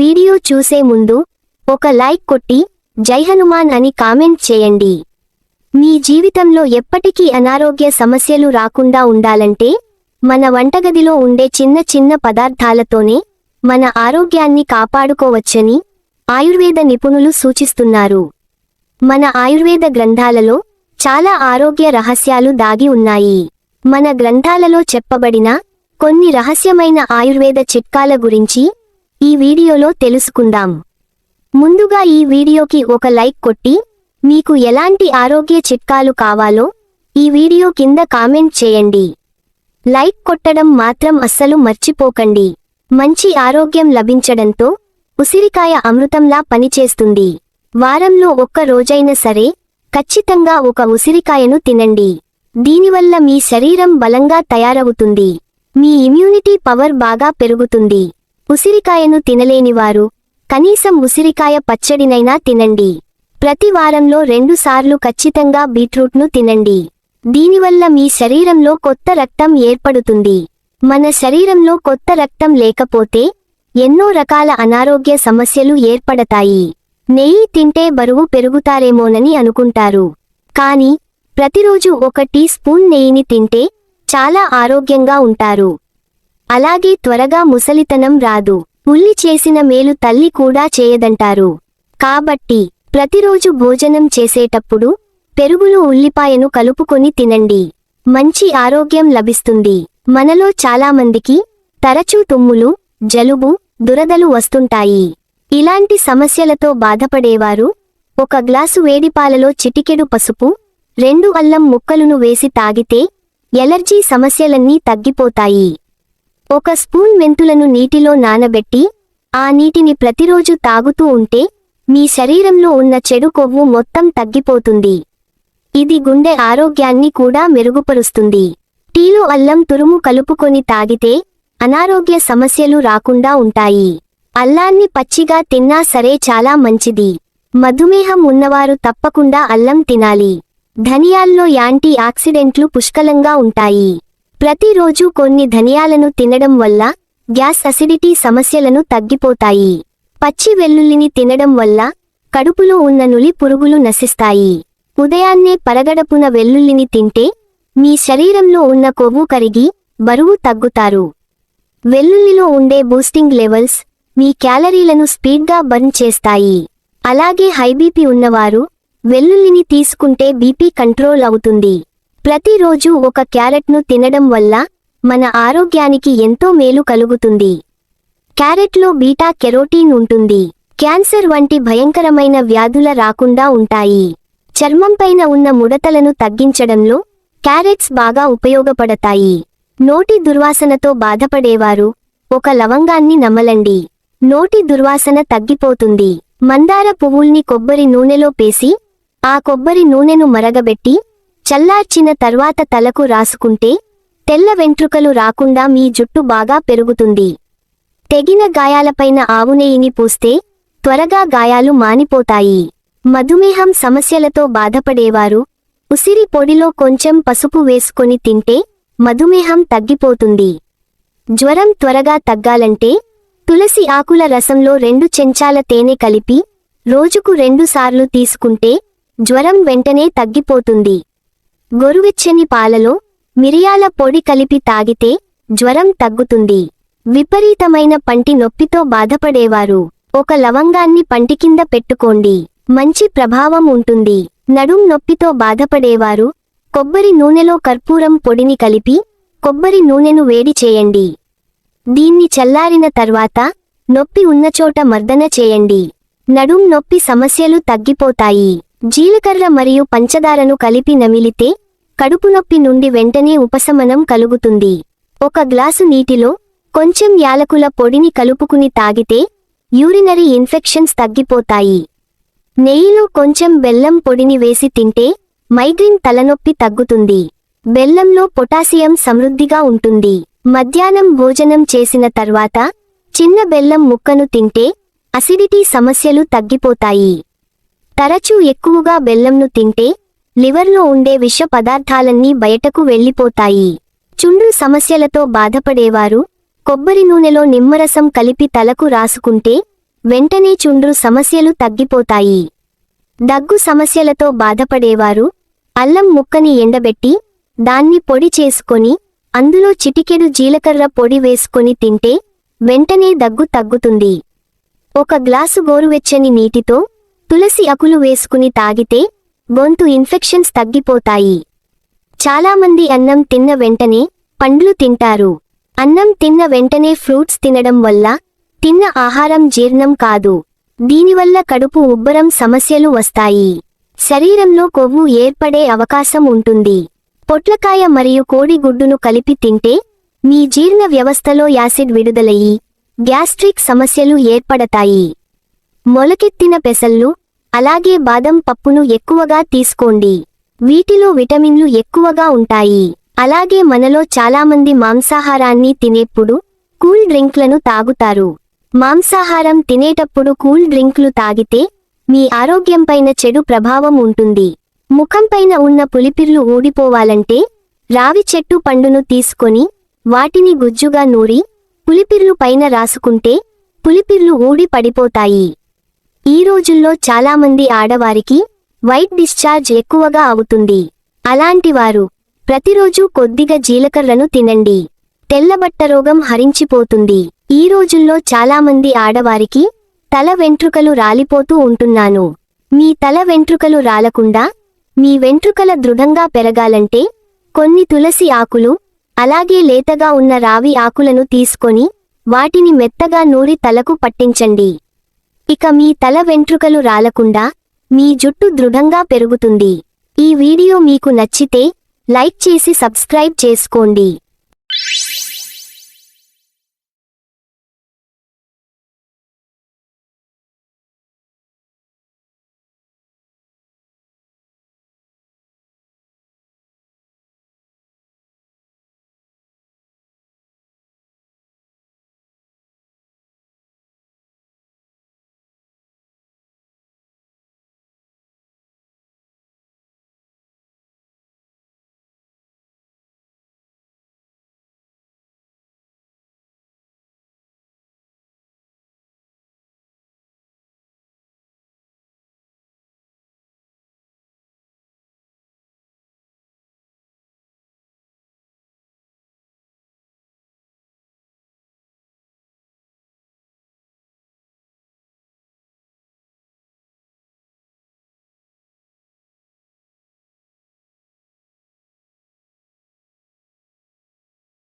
Video చూసే ముందు ఒక లైక్ కొట్టి జై హనుమాన్ అని కామెంట్ చేయండి. మీ జీవితంలో ఎప్పటికీ అనారోగ్య సమస్యలు రాకుండా ఉండాలంటే మన వంటగదిలో ఉండే చిన్న చిన్న పదార్థాలతోనే మన ఆరోగ్యాన్ని కాపాడుకోవచ్చని ఆయుర్వేద నిపుణులు సూచిస్తున్నారు. మన ఆయుర్వేద గ్రంథాలలో చాలా ఆరోగ్య రహస్యాలు దాగి ఉన్నాయి. మన గ్రంథాలలో చెప్పబడిన కొన్ని రహస్యమైన ఆయుర్వేద చిట్కాల గురించి ఈ వీడియోలో తెలుసుకుందాం. ముందుగా ఈ వీడియోకి ఒక లైక్ కొట్టి మీకు ఎలాంటి ఆరోగ్య చిట్కాలు కావాలో ఈ వీడియో కింద కామెంట్ చేయండి. లైక్ కొట్టడం మాత్రం అస్సలు మర్చిపోకండి. మంచి ఆరోగ్యం లభించడంతో ఉసిరికాయ అమృతంలా పనిచేస్తుంది. వారంలో ఒక్క రోజైనా సరే ఖచ్చితంగా ఒక ఉసిరికాయను తినండి. దీనివల్ల మీ శరీరం బలంగా తయారవుతుంది. మీ ఇమ్యూనిటీ పవర్ బాగా పెరుగుతుంది. ఉసిరికాయను తినలేనివారు కనీసం ఉసిరికాయ పచ్చడినైనా తినండి. ప్రతి వారంలో రెండుసార్లు ఖచ్చితంగా బీట్రూట్ను తినండి. దీనివల్ల మీ శరీరంలో కొత్త రక్తం ఏర్పడుతుంది. మన శరీరంలో కొత్త రక్తం లేకపోతే ఎన్నో రకాల అనారోగ్య సమస్యలు ఏర్పడతాయి. నెయ్యి తింటే బరువు పెరుగుతారేమోనని అనుకుంటారు. కానీ ప్రతిరోజు ఒక టీ స్పూన్ నెయ్యిని తింటే చాలా ఆరోగ్యంగా ఉంటారు. అలాగే త్వరగా ముసలితనం రాదు. పుల్లి చేసిన మేలు తల్లి కూడా చేయదంటారు. కాబట్టి ప్రతిరోజు భోజనం చేసేటప్పుడు పెరుగులో ఉల్లిపాయను కలుపుకొని తినండి. మంచి ఆరోగ్యం లభిస్తుంది. మనలో చాలామందికి తరచూ తుమ్ములు జలుబు దురదలు వస్తుంటాయి. ఇలాంటి సమస్యలతో బాధపడేవారు ఒక గ్లాసు వేడిపాలలో చిటికెడు పసుపు రెండు అల్లం ముక్కలను వేసి తాగితే ఎలర్జీ సమస్యలన్నీ తగ్గిపోతాయి. ఒక స్పూన్ మెంతులను నీటిలో నానబెట్టి ఆ నీటిని ప్రతిరోజు తాగుతూ ఉంటే మీ శరీరంలో ఉన్న చెడు కొవ్వు మొత్తం తగ్గిపోతుంది. ఇది గుండె ఆరోగ్యాన్ని కూడా మెరుగుపరుస్తుంది. టీలో అల్లం తురుము కలుపుకొని తాగితే అనారోగ్య సమస్యలు రాకుండా ఉంటాయి. అల్లాన్ని పచ్చిగా తిన్నా సరే చాలా మంచిది. మధుమేహం ఉన్నవారు తప్పకుండా అల్లం తినాలి. ధనియాల్లో యాంటీ ఆక్సిడెంట్లు పుష్కలంగా ఉంటాయి. ప్రతిరోజు కొన్ని ధనియాలను తినడం వల్ల గ్యాస్ అసిడిటీ సమస్యలను తగ్గిపోతాయి. పచ్చి వెల్లుల్లిని తినడం వల్ల కడుపులో ఉన్న నులి పురుగులు నశిస్తాయి. ఉదయాన్నే పరగడపున వెల్లుల్లిని తింటే మీ శరీరంలో ఉన్న కొవ్వు కరిగి బరువు తగ్గుతారు. వెల్లుల్లిలో ఉండే బూస్టింగ్ లెవెల్స్ మీ క్యాలరీలను స్పీడ్గా బర్న్ చేస్తాయి. అలాగే హైబీపీ ఉన్నవారు వెల్లుల్లిని తీసుకుంటే బీపీ కంట్రోల్ అవుతుంది. ప్రతిరోజు ఒక క్యారెట్ను తినడం వల్ల మన ఆరోగ్యానికి ఎంతో మేలు కలుగుతుంది. క్యారెట్లో బీటా కెరోటీన్ ఉంటుంది. క్యాన్సర్ వంటి భయంకరమైన వ్యాధుల రాకుండా ఉంటాయి. చర్మంపైన ఉన్న ముడతలను తగ్గించడంలో క్యారెట్స్ బాగా ఉపయోగపడతాయి. నోటి దుర్వాసనతో బాధపడేవారు ఒక లవంగాన్ని నమలండి. నోటి దుర్వాసన తగ్గిపోతుంది. మందార పువ్వుల్ని కొబ్బరి నూనెలో పేసి ఆ కొబ్బరి నూనెను మరగబెట్టి చల్లార్చిన తర్వాత తలకు రాసుకుంటే తెల్ల వెంట్రుకలు రాకుండా మీ జుట్టు బాగా పెరుగుతుంది. తెగిన గాయాలపైన ఆవునేయిని పూస్తే త్వరగా గాయాలు మానిపోతాయి. మధుమేహం సమస్యలతో బాధపడేవారు ఉసిరి పొడిలో కొంచెం పసుపు వేసుకొని తింటే మధుమేహం తగ్గిపోతుంది. జ్వరం త్వరగా తగ్గాలంటే తులసి ఆకుల రసంలో రెండు చెంచాల తేనె కలిపి రోజుకు రెండుసార్లు తీసుకుంటే జ్వరం వెంటనే తగ్గిపోతుంది. గొరువెచ్చని పాలలో మిరియాల పొడి కలిపి తాగితే జ్వరం తగ్గుతుంది. విపరీతమైన పంటి నొప్పితో బాధపడేవారు. ఒక లవంగాన్ని పంటి కింద పెట్టుకోండి. మంచి ప్రభావం ఉంటుంది. నడుం నొప్పితో బాధపడేవారు కొబ్బరి నూనెలో కర్పూరం పొడిని కలిపి కొబ్బరి నూనెను వేడి చేయండి. దీన్ని చల్లారిన తర్వాత నొప్పి ఉన్నచోట మర్దన చేయండి. నడుం నొప్పి సమస్యలు తగ్గిపోతాయి. జీలకర్ర మరియు పంచదారను కలిపి నమిలితే కడుపు నొప్పి నుండి వెంటనే ఉపశమనం కలుగుతుంది. ఒక గ్లాసు నీటిలో కొంచెం యాలకుల పొడిని కలుపుకుని తాగితే యూరినరీ ఇన్ఫెక్షన్స్ తగ్గిపోతాయి. నెయ్యిలో కొంచెం బెల్లం పొడిని వేసి తింటే మైగ్రేన్ తలనొప్పి తగ్గుతుంది. బెల్లంలో పొటాసియం సమృద్ధిగా ఉంటుంది. మధ్యాహ్నం భోజనం చేసిన తర్వాత చిన్న బెల్లం ముక్కను తింటే అసిడిటీ సమస్యలు తగ్గిపోతాయి. తరచూ ఎక్కువగా బెల్లంను తింటే లివర్లో ఉండే విష పదార్థాలన్నీ బయటకు వెళ్ళిపోతాయి. చుండ్రు సమస్యలతో బాధపడేవారు కొబ్బరి నూనెలో నిమ్మరసం కలిపి తలకు రాసుకుంటే వెంటనే చుండ్రు సమస్యలు తగ్గిపోతాయి. దగ్గు సమస్యలతో బాధపడేవారు అల్లం ముక్కని ఎండబెట్టి దాన్ని పొడి చేసుకొని అందులో చిటికెడు జీలకర్ర పొడి వేసుకొని తింటే వెంటనే దగ్గు తగ్గుతుంది. ఒక గ్లాసు గోరువెచ్చని నీటితో తులసి అకులు వేసుకుని తాగితే గొంతు ఇన్ఫెక్షన్స్ తగ్గిపోతాయి. చాలామంది అన్నం తిన్న వెంటనే పండ్లు తింటారు. అన్నం తిన్న వెంటనే ఫ్రూట్స్ తినడం వల్ల తిన్న ఆహారం జీర్ణం కాదు. దీనివల్ల కడుపు ఉబ్బరం సమస్యలు వస్తాయి. శరీరంలో కొవ్వు ఏర్పడే అవకాశం ఉంటుంది. పొట్లకాయ మరియు కోడిగుడ్డును కలిపి తింటే మీ జీర్ణ వ్యవస్థలో యాసిడ్ విడుదలయ్యి గ్యాస్ట్రిక్ సమస్యలు ఏర్పడతాయి. మొలకెత్తిన పెసళ్ళు అలాగే బాదం పప్పును ఎక్కువగా తీసుకోండి. వీటిలో విటమిన్లు ఎక్కువగా ఉంటాయి. అలాగే మనలో చాలామంది మాంసాహారాన్ని తినేప్పుడు కూల్ డ్రింక్లను తాగుతారు. మాంసాహారం తినేటప్పుడు కూల్ డ్రింక్లు తాగితే మీ ఆరోగ్యంపైన చెడు ప్రభావం ఉంటుంది. ముఖంపైన ఉన్న పులిపిర్లు ఊడిపోవాలంటే రావి చెట్టు పండును తీసుకొని వాటిని గుజ్జుగా నూరి పులిపిర్లు పైన రాసుకుంటే పులిపిర్లు ఊడి పడిపోతాయి. ఈ రోజుల్లో చాలామంది ఆడవారికి వైట్ డిశ్చార్జ్ ఎక్కువగా అవుతుంది. అలాంటివారు ప్రతిరోజు కొద్దిగా జీలకర్రను తినండి. తెల్లబట్ట రోగం హరించిపోతుంది. ఈ రోజుల్లో చాలామంది ఆడవారికి తల వెంట్రుకలు రాలిపోతూ ఉంటున్నాను. మీ తల వెంట్రుకలు రాలకుండా మీ వెంట్రుకల దృఢంగా పెరగాలంటే కొన్ని తులసి ఆకులు అలాగే లేతగా ఉన్న రావి ఆకులను తీసుకొని వాటిని మెత్తగా నూరి తలకు పట్టించండి. ఇక మీ తల వెంట్రుకలు రాలకుండా మీ జుట్టు దృఢంగా పెరుగుతుంది. ఈ వీడియో మీకు నచ్చితే లైక్ చేసి సబ్స్క్రైబ్ చేసుకోండి.